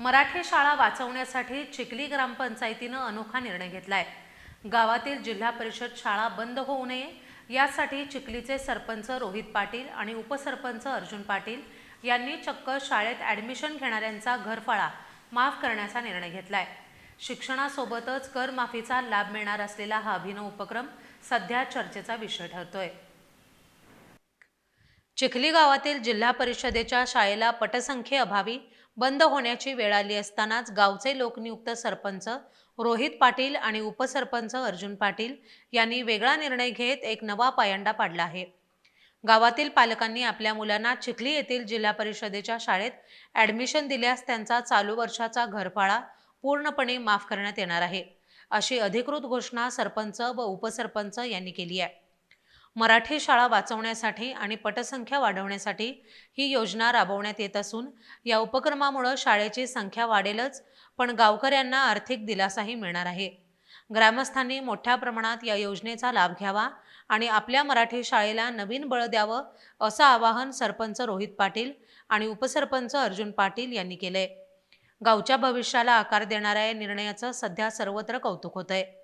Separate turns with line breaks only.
मराठी शाळा वाचवण्यासाठी चिखली ग्रामपंचायतीनं अनोखा निर्णय घेतलाय. गावातील जिल्हा परिषद शाळा बंद होऊ नये यासाठी चिखलीचे सरपंच रोहित पाटील आणि उपसरपंच अर्जुन पाटील यांनी चक्क शाळेत ॲडमिशन घेणाऱ्यांचा घरफाळा माफ करण्याचा निर्णय घेतलाय. शिक्षणासोबतच करमाफीचा लाभ मिळणार असलेला हा अभिनव उपक्रम सध्या चर्चेचा विषय ठरतोय. चिखली गावातील जिल्हा परिषदेच्या शाळेला पटसंख्येअभावी बंद होण्याची वेळ आली असतानाच गावचे लोकनियुक्त सरपंच रोहित पाटील आणि उपसरपंच अर्जुन पाटील यांनी वेगळा निर्णय घेत एक नवा पायंडा पाडला आहे. गावातील पालकांनी आपल्या मुलांना चिखली येथील जिल्हा परिषदेच्या शाळेत ॲडमिशन दिल्यास त्यांचा चालू वर्षाचा घरफाळा पूर्णपणे माफ करण्यात येणार आहे अशी अधिकृत घोषणा सरपंच व उपसरपंच यांनी केली आहे. मराठी शाळा वाचवण्यासाठी आणि पटसंख्या वाढवण्यासाठी ही योजना राबवण्यात येत असून या उपक्रमामुळं शाळेची संख्या वाढेलच पण गावकऱ्यांना आर्थिक दिलासाही मिळणार आहे. ग्रामस्थांनी मोठ्या प्रमाणात या योजनेचा लाभ घ्यावा आणि आपल्या मराठी शाळेला नवीन बळ द्यावं असं आवाहन सरपंच रोहित पाटील आणि उपसरपंच अर्जुन पाटील यांनी केलंय. गावच्या भविष्याला आकार देणाऱ्या या निर्णयाचं सध्या सर्वत्र कौतुक होतंय.